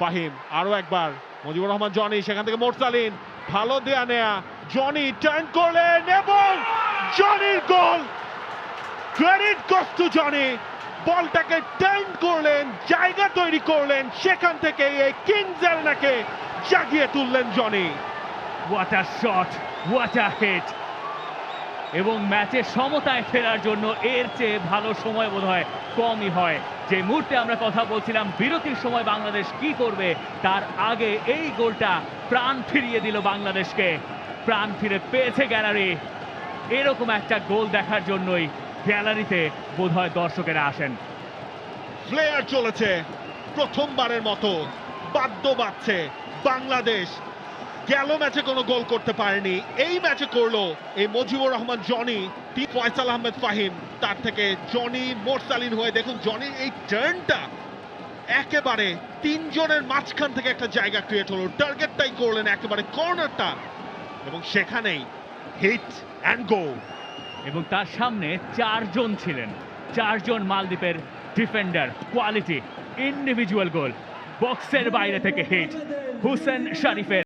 ফাহিম আরও একবার। মুজিবুর রহমান, জনি, সেখান থেকে মোরসালিন। ভালো দেয়া নেয়া। জনি টার্ন করলেন এবং জনির গোল ক্রেডিট গোস টু জনি। বলটাকে টার্ন করলেন, জায়গা তৈরি করলেন, সেখান থেকে এই কিংস জাগিয়ে তুললেন Jony. What a shot what a hit এবং ম্যাচে সমতায় ফেরার জন্য এর চেয়ে ভালো সময় বোধহয় কমই হয়। যে মুহূর্তে আমরা কথা বলছিলাম, বিরতির সময় বাংলাদেশ কি করবে, তার আগে এই গোলটা প্রাণ ফিরিয়ে দিল বাংলাদেশকে। প্রাণ ফিরে পেয়েছে গ্যালারি। এরকম একটা গোল দেখার জন্যই গ্যালারিতে বোধহয় দর্শকেরা আসেন। প্লেয়ার চলেছে প্রথমবারের মতো। বাদ্য বাজছে বাংলাদেশ। গেল ম্যাচে কোনো গোল করতে পারেনি। এই ম্যাচে করল এই মুজিবুর রহমান, জনি ফয়সাল আহমেদ ফাহিম, তার থেকে জনি মোরসালিন হয়ে। দেখুন জনির এই টার্নটা একেবারে তিনজনের মাঝখান থেকে একটা জায়গা ক্রিয়েট হলো। টার্গেটটাই করলেন একেবারে কর্নারটা এবং সেখানেই হিট অ্যান্ড গো এবং তার সামনে চারজন ছিলেন। চারজন মালদ্বীপের ডিফেন্ডার কোয়ালিটি ইন্ডিভিজুয়াল গোল বক্সের বাইরে থেকে হিট হুসেন শরীফের